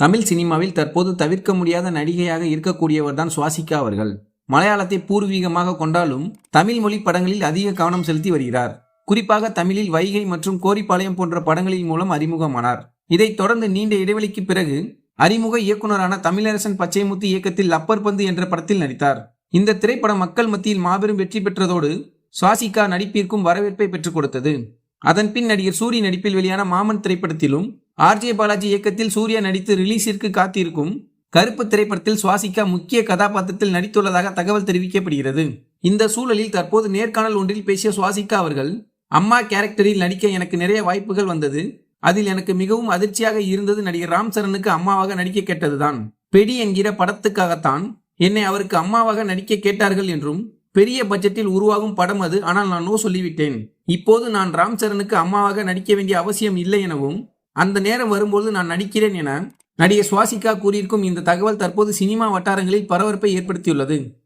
தமிழ் சினிமாவில் தற்போது தவிர்க்க முடியாத நடிகையாக இருக்கக்கூடியவர்தான் சுவாசிகா அவர்கள். மலையாளத்தை பூர்வீகமாக கொண்டாலும் தமிழ் மொழி படங்களில் அதிக கவனம் செலுத்தி வருகிறார். குறிப்பாக தமிழில் வைகை மற்றும் கோரிப்பாளையம் போன்ற படங்களின் மூலம் அறிமுகமானார். இதைத் தொடர்ந்து நீண்ட இடைவெளிக்கு பிறகு அறிமுக இயக்குனரான தமிழரசன் பச்சைமுத்து இயக்கத்தில் அப்பர் பந்து என்ற படத்தில் நடித்தார். இந்த திரைப்படம் மக்கள் மத்தியில் மாபெரும் வெற்றி பெற்றதோடு சுவாசிகா நடிப்பிற்கும் வரவேற்பை பெற்றுக் கொடுத்தது. அதன் பின் நடிகர் சூரி நடிப்பில் வெளியான மாமன் திரைப்படத்திலும் ஆர்ஜே பாலாஜி இயக்கத்தில் சூர்யா நடித்து ரிலீஸிற்கு காத்திருக்கும் கருப்பு திரைப்படத்தில் சுவாசிகா முக்கிய கதாபாத்திரத்தில் நடித்துள்ளதாக தகவல் தெரிவிக்கப்படுகிறது. இந்த சூழலில் தற்போது நேர்காணல் ஒன்றில் பேசிய சுவாசிகா அவர்கள் அம்மா கேரக்டரில் நடிக்க எனக்கு நிறைய வாய்ப்புகள் வந்தது. அதில் எனக்கு மிகவும் அதிர்ச்சியாக இருந்தது நடிகர் ராம் சரணுக்கு அம்மாவாக நடிக்க கேட்டதுதான். பெடி என்கிற படத்துக்காகத்தான் என்னை அவருக்கு அம்மாவாக நடிக்க கேட்டார்கள் என்றும் பெரிய பட்ஜெட்டில் உருவாகும் படம் அது. ஆனால் நான் நோ சொல்லிவிட்டேன். இப்போது நான் ராம் சரணுக்கு அம்மாவாக நடிக்க வேண்டிய அவசியம் இல்லை எனவும் அந்த நேரம் வரும்போது நான் நடிக்கிறேன் என நடிகை சுவாசிகா கூறியிருக்கும் இந்த தகவல் தற்போது சினிமா வட்டாரங்களில் பரபரப்பை ஏற்படுத்தியுள்ளது.